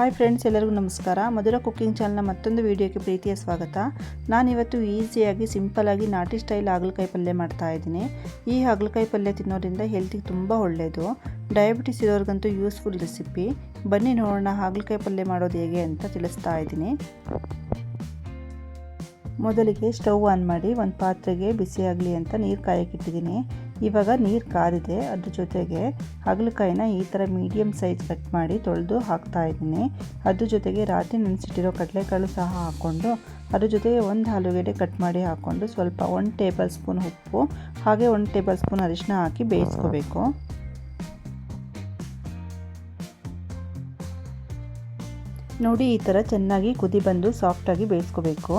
Hi friends ಎಲ್ಲರಿಗೂ ನಮಸ್ಕಾರ. ಮಧುರ cooking ಚಾನಲ್ನ ಮತ್ತೊಂದು ವೀಡಿಯೋಕ್ಕೆ ಪ್ರೀತಿಯ ಸ್ವಾಗತ. ನಾನಿವತ್ತು ಈಸಿಯಾಗಿ ಸಿಂಪಲಾಗಿ ನಾಟಿ ಸ್ಟೈಲ್ ಹಾಗಲಕಾಯಿ ಪಲ್ಯ ಮಾಡ್ತಾ ಇದ್ದೀನಿ. ಈ ಹಾಗಲಕಾಯಿ ಪಲ್ಯ ತಿನ್ನೋದ್ರಿಂದ ಹೆಲ್ತಿಗೆ ತುಂಬ ಒಳ್ಳೆಯದು ಡಯಾಬಿಟಿಸ್ ಇರೋರಿಗಂತೂ ಯೂಸ್ಫುಲ್ ರೆಸಿಪಿ ಬನ್ನಿ ನೋಡೋಣ ಹಾಗಲಕಾಯಿ ಪಲ್ಯ ಮಾಡೋದು ಹೇಗೆ ಅಂತ ತಿಳಿಸ್ತಾ ಇದ್ದೀನಿ. ಮೊದಲಿಗೆ ಸ್ಟವ್ ಆನ್ ಮಾಡಿ, ಒಂದು ಪಾತ್ರೆಗೆ ಬಿಸಿಯಾಗಲಿ ಅಂತ ನೀರು ಕಾಯಕ್ಕಿಟ್ಟಿದ್ದೀನಿ ಇವಾಗ ನೀರು ಕಾದಿದೆ ಅದ್ರ ಜೊತೆಗೆ ಹಾಗಲಕಾಯಿನ ಈ ಥರ ಮೀಡಿಯಮ್ ಸೈಜ್ ಕಟ್ ಮಾಡಿ ತೊಳೆದು ಹಾಕ್ತಾ ಇದ್ದೀನಿ. ಅದ್ರ ಜೊತೆಗೆ ರಾತ್ರಿ ನೆನೆಸಿಟ್ಟಿರೋ ಕಡಲೆಕಾಳು ಸಹ ಹಾಕ್ಕೊಂಡು ಅದ್ರ ಜೊತೆಗೆ ಒಂದು ಆಲೂಗೆಡ್ಡೆ ಕಟ್ ಮಾಡಿ ಹಾಕ್ಕೊಂಡು ಸ್ವಲ್ಪ ಒನ್ ಟೇಬಲ್ ಸ್ಪೂನ್ ಉಪ್ಪು, ಹಾಗೆ ಒಂದು ಟೇಬಲ್ ಸ್ಪೂನ್ ಅರಿಶಿನ ಹಾಕಿ ಬೇಯಿಸ್ಕೋಬೇಕು. ನೋಡಿ ಈ ಥರ ಚೆನ್ನಾಗಿ ಕುದಿ ಬಂದು ಸಾಫ್ಟಾಗಿ ಬೇಯಿಸ್ಕೋಬೇಕು.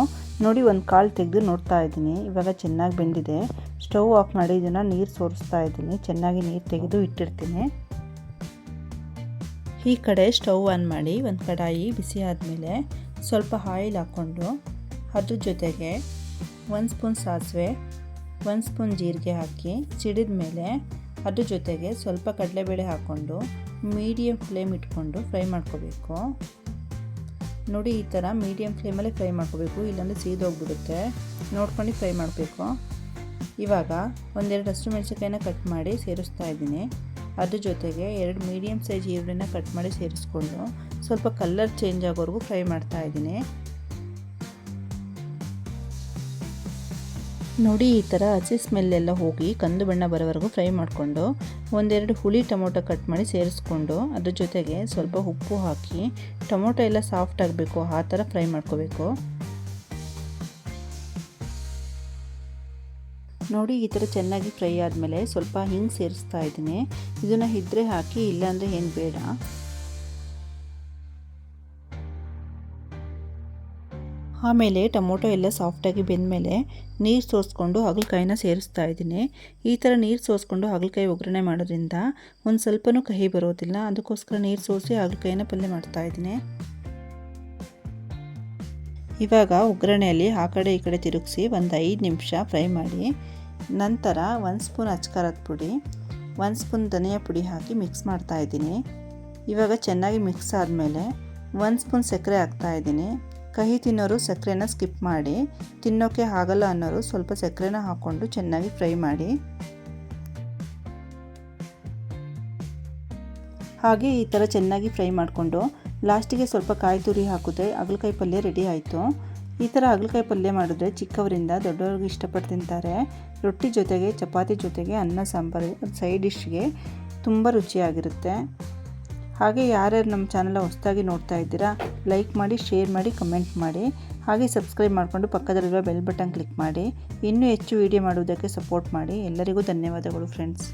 ನೋಡಿ ಒಂದು ಕಾಳು ತೆಗೆದು ನೋಡ್ತಾ ಇದ್ದೀನಿ. ಇವಾಗ ಚೆನ್ನಾಗಿ ಬೆಂದಿದೆ. ಸ್ಟವ್ ಆಫ್ ಮಾಡಿ ಇದನ್ನು ನೀರು ಸೋರಿಸ್ತಾ ಇದ್ದೀನಿ. ಚೆನ್ನಾಗಿ ನೀರು ತೆಗೆದು ಇಟ್ಟಿರ್ತೀನಿ. ಈ ಕಡೆ ಸ್ಟವ್ ಆನ್ ಮಾಡಿ ಒಂದು ಕಡಾಯಿ ಬಿಸಿ ಆದಮೇಲೆ ಸ್ವಲ್ಪ ಆಯಿಲ್ ಹಾಕ್ಕೊಂಡು ಅದ್ರ ಜೊತೆಗೆ ಒಂದು ಸ್ಪೂನ್ ಸಾಸಿವೆ, ಒಂದು ಸ್ಪೂನ್ ಜೀರಿಗೆ ಹಾಕಿ ಸಿಡಿದ ಮೇಲೆ ಅದ್ರ ಜೊತೆಗೆ ಸ್ವಲ್ಪ ಕಡಲೆಬೇಳೆ ಹಾಕ್ಕೊಂಡು ಮೀಡಿಯಮ್ ಫ್ಲೇಮ್ ಇಟ್ಕೊಂಡು ಫ್ರೈ ಮಾಡ್ಕೋಬೇಕು. ನೋಡಿ ಈ ಥರ ಮೀಡಿಯಮ್ ಫ್ಲೇಮಲ್ಲೇ ಫ್ರೈ ಮಾಡ್ಕೋಬೇಕು. ಇಲ್ಲಾಂದರೆ ಸೀದೋಗ್ಬಿಡುತ್ತೆ ನೋಡ್ಕೊಂಡು ಫ್ರೈ ಮಾಡಬೇಕು. ಇವಾಗ ಒಂದೆರಡು ಹಸಿರು ಮೆಣಸಿನ್ಕಾಯಿನ ಕಟ್ ಮಾಡಿ ಸೇರಿಸ್ತಾ ಇದ್ದೀನಿ. ಅದ್ರ ಜೊತೆಗೆ ಎರಡು ಮೀಡಿಯಮ್ ಸೈಜ್ ಈರುಳ್ಳಿನ ಕಟ್ ಮಾಡಿ ಸೇರಿಸ್ಕೊಂಡು ಸ್ವಲ್ಪ ಕಲರ್ ಚೇಂಜ್ ಆಗೋವರೆಗೂ ಫ್ರೈ ಮಾಡ್ತಾ ಇದ್ದೀನಿ. ನೋಡಿ, ಈ ಥರ ಹಸಿ ಸ್ಮೆಲ್ಲೆಲ್ಲ ಹೋಗಿ ಕಂದು ಬಣ್ಣ ಬರೋವರೆಗೂ ಫ್ರೈ ಮಾಡಿಕೊಂಡು ಒಂದೆರಡು ಹುಳಿ ಟೊಮೊಟೊ ಕಟ್ ಮಾಡಿ ಸೇರಿಸ್ಕೊಂಡು ಅದ್ರ ಜೊತೆಗೆ ಸ್ವಲ್ಪ ಉಪ್ಪು ಹಾಕಿ ಟೊಮೊಟೊ ಎಲ್ಲ ಸಾಫ್ಟ್ ಆಗಬೇಕು, ಆ ಥರ ಫ್ರೈ ಮಾಡ್ಕೋಬೇಕು. ನೋಡಿ, ಈ ಥರ ಚೆನ್ನಾಗಿ ಫ್ರೈ ಆದಮೇಲೆ ಸ್ವಲ್ಪ ಹಿಂಗೆ ಸೇರಿಸ್ತಾ ಇದ್ದೀನಿ. ಇದನ್ನು ಇದ್ರೆ ಹಾಕಿ, ಇಲ್ಲಾಂದರೆ ಏನು ಬೇಡ. ಆಮೇಲೆ ಟೊಮೊಟೊ ಎಲ್ಲ ಸಾಫ್ಟಾಗಿ ಬೆಂದಮೇಲೆ ನೀರು ಸೋಸ್ಕೊಂಡು ಹಾಗಲಕಾಯಿನ ಸೇರಿಸ್ತಾ ಇದ್ದೀನಿ. ಈ ಥರ ನೀರು ಸೋಸ್ಕೊಂಡು ಹಾಗಲಕಾಯಿ ಒಗ್ಗರಣೆ ಮಾಡೋದ್ರಿಂದ ಒಂದು ಸ್ವಲ್ಪನೂ ಕಹಿ ಬರೋದಿಲ್ಲ. ಅದಕ್ಕೋಸ್ಕರ ನೀರು ಸೋಸಿ ಹಾಗಲಕಾಯಿನ ಪಲ್ಯ ಮಾಡ್ತಾ ಇದ್ದೀನಿ. ಇವಾಗ ಒಗ್ಗರಣೆಯಲ್ಲಿ ಆ ಕಡೆ ಈ ಕಡೆ ತಿರುಗಿಸಿ ಒಂದು ಐದು ನಿಮಿಷ ಫ್ರೈ ಮಾಡಿ. ನಂತರ ಒಂದು ಸ್ಪೂನ್ ಅಚ್ಕಾರದ ಪುಡಿ, ಒಂದು ಸ್ಪೂನ್ ಧನಿಯಾ ಪುಡಿ ಹಾಕಿ ಮಿಕ್ಸ್ ಮಾಡ್ತಾ ಇದ್ದೀನಿ. ಇವಾಗ ಚೆನ್ನಾಗಿ ಮಿಕ್ಸ್ ಆದಮೇಲೆ ಒಂದು ಸ್ಪೂನ್ ಸಕ್ಕರೆ ಹಾಕ್ತಾಯಿದ್ದೀನಿ ಕಹಿ ತಿನ್ನೋರು ಸಕ್ಕರೆನ ಸ್ಕಿಪ್ ಮಾಡಿ ತಿನ್ನೋಕ್ಕೆ ಆಗಲ್ಲ ಅನ್ನೋರು ಸ್ವಲ್ಪ ಸಕ್ಕರೆನ ಹಾಕ್ಕೊಂಡು ಚೆನ್ನಾಗಿ ಫ್ರೈ ಮಾಡಿ. ಹಾಗೆ ಈ ಥರ ಚೆನ್ನಾಗಿ ಫ್ರೈ ಮಾಡಿಕೊಂಡು ಲಾಸ್ಟಿಗೆ ಸ್ವಲ್ಪ ಕಾಯಿ ತುರಿ ಹಾಕಿದ್ರೆ ಹಾಗಲಕಾಯಿ ಪಲ್ಯ ರೆಡಿ ಆಯಿತು. ಈ ಥರ ಹಾಗಲಕಾಯಿ ಪಲ್ಯ ಮಾಡಿದ್ರೆ ಚಿಕ್ಕವರಿಂದ ದೊಡ್ಡವ್ರಿಗೆ ಇಷ್ಟಪಟ್ಟು ತಿಂತಾರೆ. ರೊಟ್ಟಿ ಜೊತೆಗೆ, ಚಪಾತಿ ಜೊತೆಗೆ ಅನ್ನ ಸಾಂಬಾರು ಸೈಡ್ ಡಿಶ್ಗೆ ತುಂಬ ರುಚಿಯಾಗಿರುತ್ತೆ. ಹಾಗೆ ಯಾರ್ಯಾರು ನಮ್ಮ ಚಾನಲ್ ಹೊಸದಾಗಿ ನೋಡ್ತಾ ಇದ್ದೀರಾ ಲೈಕ್ ಮಾಡಿ ಶೇರ್ ಮಾಡಿ ಕಮೆಂಟ್ ಮಾಡಿ. ಹಾಗೆ ಸಬ್ಸ್ಕ್ರೈಬ್ ಮಾಡಿಕೊಂಡು ಪಕ್ಕದಲ್ಲಿರುವ ಬೆಲ್ ಬಟನ್ ಕ್ಲಿಕ್ ಮಾಡಿ. ಇನ್ನೂ ಹೆಚ್ಚು ವಿಡಿಯೋ ಮಾಡುವುದಕ್ಕೆ ಸಪೋರ್ಟ್ ಮಾಡಿ. ಎಲ್ಲರಿಗೂ ಧನ್ಯವಾದಗಳು ಫ್ರೆಂಡ್ಸ್